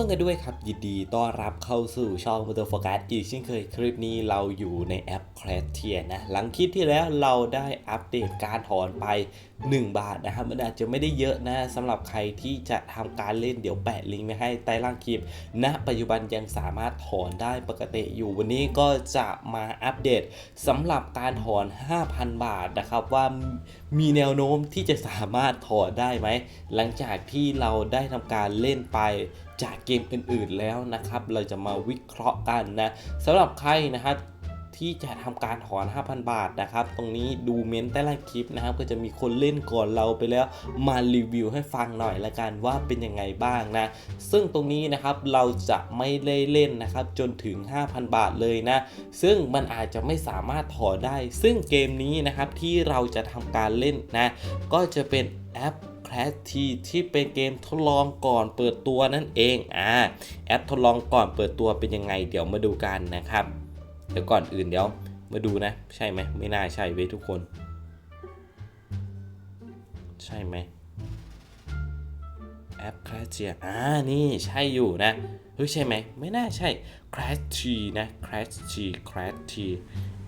ปิ้ลกันด้วยครับ ยินดีต้อนรับเข้าสู่ช่อง m o t o r Focus อีกเช่นเคยคลิปนี้เราอยู่ในแอป c r a s t i e r นะ หลังคลิปที่แล้วเราได้อัปเดตการถอนไป 1 บาทนะครับมันอาจจะไม่ได้เยอะนะสำหรับใครที่จะทำการเล่นเดี๋ยวแปะลิงก์ไว้ให้ใต้ล่างคลิปณนะปัจจุบันยังสามารถถอนได้ปกติอยู่วันนี้ก็จะมาอัปเดตสำหรับการถอน 5,000 บาทนะครับว่ามีแนวโน้มที่จะสามารถถอนได้ไหมหลังจากที่เราได้ทำการเล่นไป จากเกมอื่นๆแล้วนะครับ เราจะมาวิเคราะห์กันนะสำหรับใครนะครับที่จะทำการถอน 5,000 บาทนะครับ ตรงนี้ดูเมนต์ใต้ล่าคลิปนะครับ ก็จะมีคนเล่นก่อนเราไปแล้ว มารีวิวให้ฟังหน่อยละกันว่าเป็นยังไงบ้างนะ ซึ่งตรงนี้นะครับเราจะไม่ได้เล่นนะครับจนถึง 5,000 บาทเลยนะ ซึ่งมันอาจจะไม่สามารถถอนได้ ซึ่งเกมนี้นะครับที่เราจะทำการเล่นนะ ก็จะเป็นแอป c l a s T ที่เป็นเกมทดลองก่อนเปิดตัวนั่นเองอ่าแอปทดลองก่อนเปิดตัวเป็นยังไง เดี๋ยวมาดูกันนะครับเดี๋ยวก่อนอื่นเดี๋ยวมาดูนะ ใช่ไหมไม่น่าใช่เว้ทุกคน ใช่ไหมแอป c l a s t อ่านี่ใช่อยู่นะเฮ้ยใช่ไหมไม่น่าใช่ c l a s T นะ c l a s T c l a s T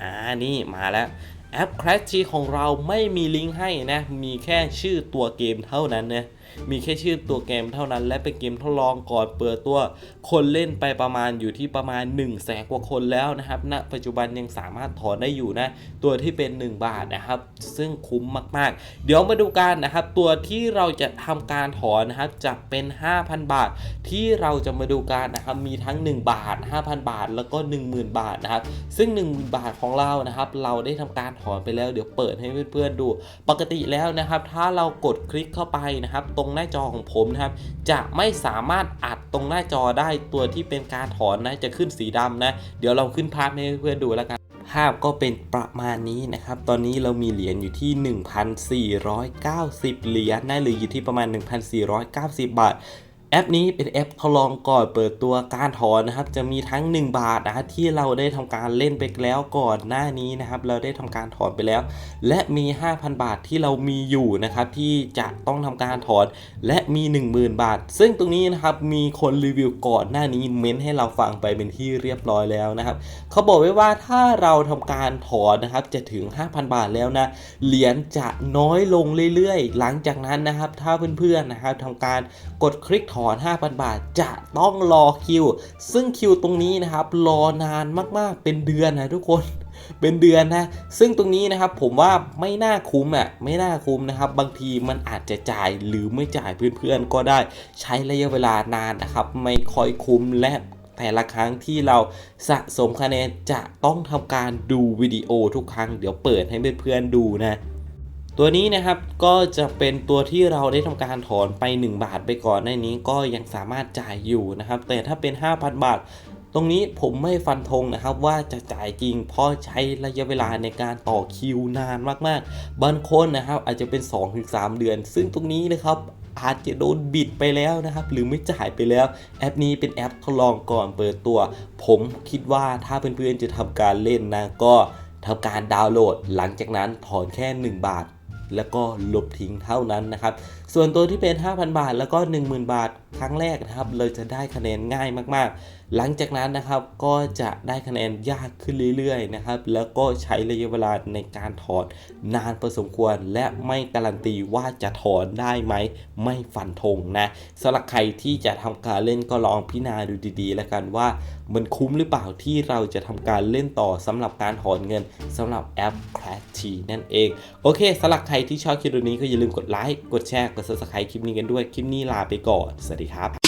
อ่านี่มาแล้ว แอป c l a s T ของเราไม่มีลิงก์ให้นะ มีแค่ชื่อตัวเกมเท่านั้นนะ มีแค่ชื่อตัวเกมเท่านั้น และเป็นเกมทดลองก่อนเปิดตัว คนเล่นไปประมาณอยู่ที่ประมาณ1นึ่งแสนกว่าคนแล้วนะครับณนะปัจจุบันยังสามารถถอนได้อยู่นะ ตัวที่เป็น 1 บาทนะครับ ซึ่งคุ้มมากๆ เดี๋ยวมาดูกันนะครับ ตัวที่เราจะทำการถอนนะครับจะเป็น 5,000 บาท ที่เราจะมาดูกันนะครับมีทั้ง 1 บาท 5,000 บาท แล้วก็ 10,000 บาทนะครับซึ่ง 10,000 บาทของเรานะครับ เราได้ทำการถอนไปแล้วเดี๋ยวเปิดให้เพื่อนๆดู ปกติแล้วนะครับ ถ้าเรากดคลิกเข้าไปนะครับตรงหน้าจอของผมนะครับ จะไม่สามารถอัดตรงหน้าจอได้ตัวที่เป็นการถอนนะจะขึ้นสีดำนะ เดี๋ยวเราขึ้นภาพให้เพื่อนดูแล้วกันภาพก็เป็นประมาณนี้นะครับ ตอนนี้เรามีเหรียญอยู่ที่ 1,490 เหรียญนะหรืออยู่ที่ประมาณ 1,490 บาท แอปนี้เป็นแอปทดลองก่อนเปิดตัวการถอนนะครับ จะมีทั้ง 1 บาทนะครับที่เราได้ทำการเล่นไปแล้วก่อนหน้านี้นะครับ เราได้ทำการถอนไปแล้ว และมี 5,000 บาทที่เรามีอยู่นะครับที่จะต้องทำการถอนและมี 10,000 บาท ซึ่งตรงนี้นะครับมีคนรีวิวก่อนหน้านี้เม้นให้เราฟังไปเป็นที่เรียบร้อยแล้วนะครับเขาบอกไว้ว่าถ้าเราทำการถอนนะครับจะถึง 5,000 บาทแล้วนะเหรียญจะน้อยลงเรื่อยๆ หลังจากนั้นนะครับ ถ้าเพื่อนๆนะครับทำการกดคลิกถอน5,000 บาท จะต้องรอคิว ซึ่งคิวตรงนี้นะครับ รอนานมากๆเป็นเดือนนะทุกคนเป็นเดือนนะ ซึ่งตรงนี้นะครับผมว่าไม่น่าคุ้มอะ ไม่น่าคุ้มนะครับ บางทีมันอาจจะจ่ายหรือไม่จ่ายเพื่อนๆก็ได้ ใช้ระยะเวลานานนะครับ ไม่ค่อยคุ้มและแต่ละครั้งที่เราสะสมคะแนนจะต้องทำการดูวิดีโอทุกครั้ง เดี๋ยวเปิดให้เพื่อนๆดูนะ ตัวนี้นะครับก็จะเป็นตัวที่เราได้ทำการถอนไป 1 บาทไปก่อนในนี้ก็ยังสามารถจ่ายอยู่นะครับ แต่ถ้าเป็น 5,000 บาท ตรงนี้ผมไม่ฟันธงนะครับว่าจะจ่ายจริง เพราะใช้ระยะเวลาในการต่อคิวนานมากๆ บางคนนะครับอาจจะเป็น 2-3 เดือน ซึ่งตรงนี้นะครับอาจจะโดนบิดไปแล้วนะครับ หรือไม่จ่ายไปแล้ว แอปนี้เป็นแอปทดลองก่อนเปิดตัว ผมคิดว่าถ้าเพื่อนๆจะทำการเล่นนะก็ทำการดาวน์โหลด หลังจากนั้นถอนแค่ 1 บาท แล้วก็ลบทิ้งเท่านั้นนะครับ ส่วนตัวที่เป็น 5,000 บาท แล้วก็ 10,000 บาท ครั้งแรกนะครับเราจะได้คะแนนง่ายมากๆ หลังจากนั้นนะครับก็จะได้คะแนนยากขึ้นเรื่อยๆนะครับ แล้วก็ใช้ระยะเวลาในการถอนนานพอสมควร และไม่การันตีว่าจะถอนได้ไหม ไม่ฟันธงนะสำหรับใครที่จะทำการเล่นก็ลองพิจารณาดูดีๆ แล้วกันว่ามันคุ้มหรือเปล่าที่เราจะทำการเล่นต่อสำหรับการถอนเงินสำหรับแอป Clash T นั่นเอง โอเคสำหรับใครที่ชอบคลิปนี้ก็อย่าลืมกดไลค์กดแชร์กด subscribe คลิปนี้กันด้วยคลิปนี้ลาไปก่อนสวัสดีดีครับ